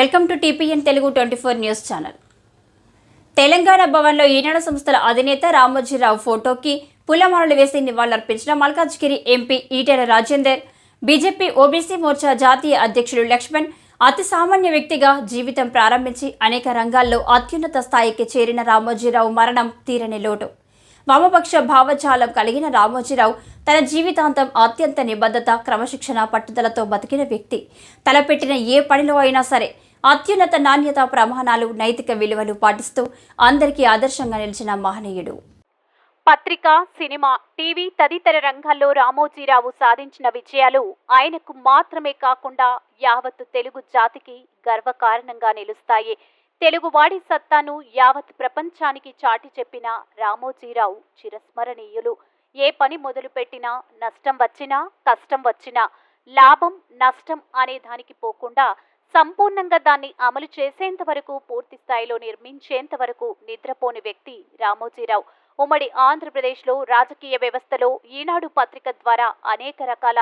Welcome to TPN Telugu twenty four news channel. Telangana భవన్లో ఈనాడు సంస్థల అధినేత రామోజీరావు ఫోటోకి పూలమాలలు వేసి నివాళులర్పించిన Malkajgiri MP Etela Rajender BJP OBC Morcha జాతీయ అధ్యక్షుడు లక్ష్మణ్ అతి సామాన్య వ్యక్తిగా జీవితం ప్రారంభించి అనేక రంగాల్లో అత్యున్నత స్థాయికి చేరిన రామోజీరావు మరణం తీరని లోటు. వామపక్ష భావజాలం కలిగిన రామోజీరావు తన జీవితాంతం అత్యంత నిబద్ధత క్రమశిక్షణ పట్టుదలతో బతికిన వ్యక్తి. తలపెట్టిన ఏ పనిలో అయినా సరే అత్యున్నత నాణ్యత ప్రమాణాలు నైతిక విలువలు పాటిస్తూ అందరికీ ఆదర్శంగా నిలిచిన మహనీయుడు. పత్రిక సినిమా టీవీ తదితర రంగాల్లో రామోజీరావు సాధించిన విజయాలు ఆయనకు మాత్రమే కాకుండా యావత్తు తెలుగు జాతికి గర్వకారణంగా నిలుస్తాయి. తెలుగువాడి సత్తాను యావత్ ప్రపంచానికి చాటి చెప్పిన రామోజీరావు చిరస్మరణీయులు. ఏ పని మొదలుపెట్టినా నష్టం వచ్చినా కష్టం వచ్చినా లాభం నష్టం అనే దానికి పోకుండా సంపూర్ణంగా దాన్ని అమలు చేసేంత వరకు పూర్తి స్థాయిలో నిర్మించేంత వరకు నిద్రపోని వ్యక్తి రామోజీరావు. ఉమ్మడి ఆంధ్రప్రదేశ్లో రాజకీయ వ్యవస్థలో ఈనాడు పత్రిక ద్వారా అనేక రకాల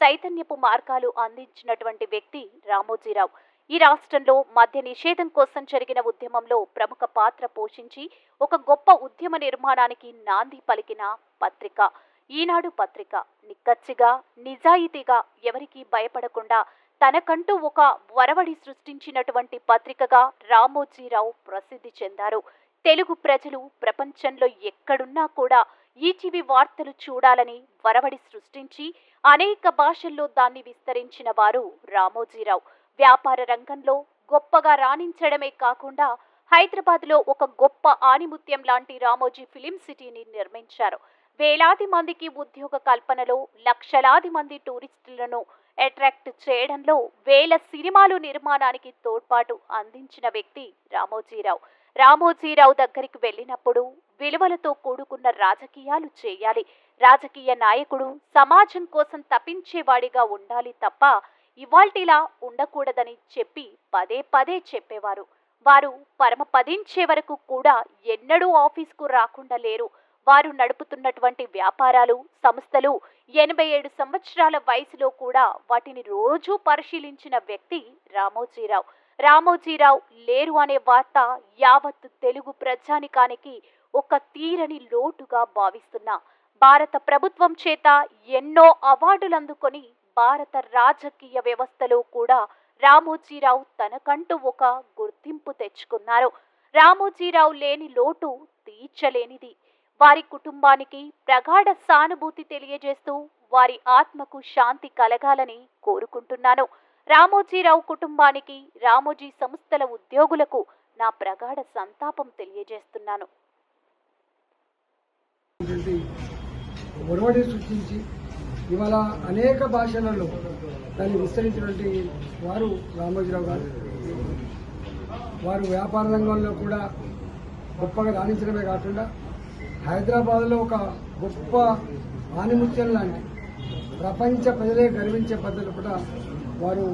చైతన్యపు మార్గాలు అందించినటువంటి వ్యక్తి రామోజీరావు. ఈ రాష్ట్రంలో మద్య నిషేధం కోసం జరిగిన ఉద్యమంలో ప్రముఖ పాత్ర పోషించి ఒక గొప్ప ఉద్యమ నిర్మాణానికి నాంది పలికిన పత్రిక. ఈనాడు పత్రిక నిక్కచ్చిగా నిజాయితీగా ఎవరికీ భయపడకుండా తనకంటూ ఒక వరవడి సృష్టించినటువంటి పత్రికగా రామోజీరావు ప్రసిద్ధి చెందారు. తెలుగు ప్రజలు ప్రపంచంలో ఎక్కడున్నా కూడా ఈటీవీ వార్తలు చూడాలని వరవడి సృష్టించి అనేక భాషల్లో దాన్ని విస్తరించిన వారు రామోజీరావు. వ్యాపార రంగంలో గొప్పగా రాణించడమే కాకుండా హైదరాబాద్లో ఒక గొప్ప ఆణిముత్యం లాంటి రామోజీ ఫిలిం సిటీని నిర్మించారు. వేలాది మందికి ఉద్యోగ కల్పనలో లక్షలాది మంది టూరిస్టులను అట్రాక్ట్ చేయడంలో వేల సినిమాలు నిర్మాణానికి తోడ్పాటు అందించిన వ్యక్తి రామోజీరావు. రామోజీరావు దగ్గరికి వెళ్ళినప్పుడు విలువలతో కూడుకున్న రాజకీయాలు చేయాలి. రాజకీయ నాయకుడు సమాజం కోసం తప్పించేవాడిగా ఉండాలి తప్ప ఇవాల్టిలా ఉండకూడదని చెప్పి పదే పదే చెప్పేవారు. వారు పరమపదించే వరకు కూడా ఎన్నడూ ఆఫీస్కు రాకుండా లేరు. వారు నడుపుతున్నటువంటి వ్యాపారాలు సంస్థలు ఎనభై ఏడు సంవత్సరాల వయసులో కూడా వాటిని రోజూ పరిశీలించిన వ్యక్తి రామోజీరావు. రామోజీరావు లేరు అనే వార్త యావత్ తెలుగు ప్రజానికానికి ఒక తీరని లోటుగా భావిస్తున్నా. భారత ప్రభుత్వం చేత ఎన్నో అవార్డులు అందుకొని భారత రాజకీయ వ్యవస్థలో కూడా రామోజీరావు తనకంటూ ఒక గుర్తింపు తెచ్చుకున్నారు. రామోజీరావు లేని లోటు తీర్చలేనిది. వారి కుటుంబానికి ప్రగాఢ సానుభూతి తెలియజేస్తూ వారి ఆత్మకు శాంతి కలగాలని కోరుకుంటున్నాను. రామోజీరావు కుటుంబానికి రామోజీ సంస్థల ఉద్యోగులకు నా ప్రగాఢ సంతాపం తెలియజేస్తున్నాను. ఒరవడి సృష్టించి ఇవాళ అనేక భాషలలో దాన్ని విస్తరించినటువంటి వారు రామోజీరావు గారు. వారు వ్యాపార రంగంలో కూడా గొప్పగా రాణించడమే కాకుండా హైదరాబాద్లో ఒక గొప్ప ఆనిముత్యం లాంటి ప్రపంచ ప్రజలే గర్వించే పద్ధతి కూడా వారు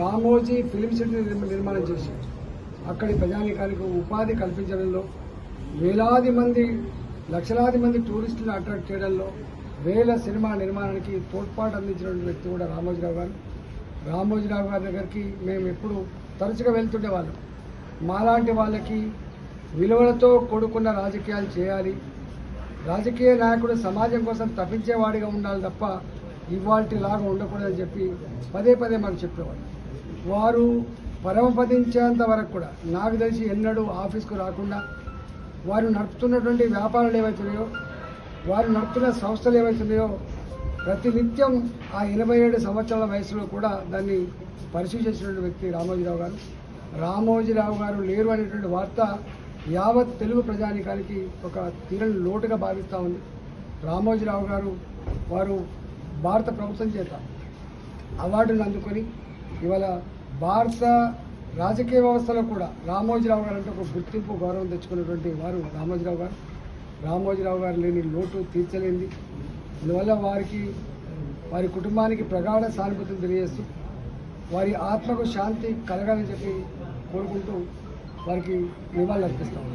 రామోజీ ఫిలిం సిటీ నిర్మాణం చేశారు. అక్కడి ప్రజానికానికి ఉపాధి కల్పించడంలో వేలాది మంది లక్షలాది మంది టూరిస్టులను అట్రాక్ట్ చేయడంలో వేల సినిమా నిర్మాణానికి తోడ్పాటు అందించినటువంటి వ్యక్తి కూడా రామోజీరావు గారు. రామోజీరావు గారి దగ్గరికి మేము ఎప్పుడు తరచుగా వెళ్తుండేవాళ్ళం మాలాంటి వాళ్ళకి విలువలతో కూడుకున్న రాజకీయాలు చేయాలి రాజకీయ నాయకుడు సమాజం కోసం తప్పించేవాడిగా ఉండాలి తప్ప ఇవాల్టి లాగా ఉండకూడదని చెప్పి పదే పదే మాకు చెప్పేవాడు వారు పరమపదించేంత వరకు కూడా నాకు తెలిసి ఎన్నడూ ఆఫీస్కు రాకుండా వారు నడుపుతున్నటువంటి వ్యాపారాలు ఏవైతున్నాయో వారు నడుపుతున్న సంస్థలు ఏవైతున్నాయో ప్రతినిత్యం ఆ ఎనభై ఏడు సంవత్సరాల వయసులో కూడా దాన్ని పరిశీలించినటువంటి వ్యక్తి రామోజీరావు గారు. రామోజీరావు గారు లేరు అనేటువంటి వార్త యావత్ తెలుగు ప్రజానికానికి ఒక తీరని లోటుగా భావిస్తూ ఉంది. రామోజీరావు గారు వారు భారత ప్రభుత్వం చేత అవార్డును అందుకొని ఇవాళ భారత రాజకీయ వ్యవస్థలో కూడా రామోజీరావు గారు అంటే ఒక గుర్తింపు గౌరవం తెచ్చుకున్నటువంటి వారు రామోజీరావు గారు. రామోజీరావు గారు లేని లోటు తీర్చలేంది అందువల్ల వారికి వారి కుటుంబానికి ప్రగాఢ సానుభూతిని తెలియజేస్తూ వారి ఆత్మకు శాంతి కలగాలని చెప్పి కోరుకుంటూ వారికి నివాళులు అర్పిస్తాము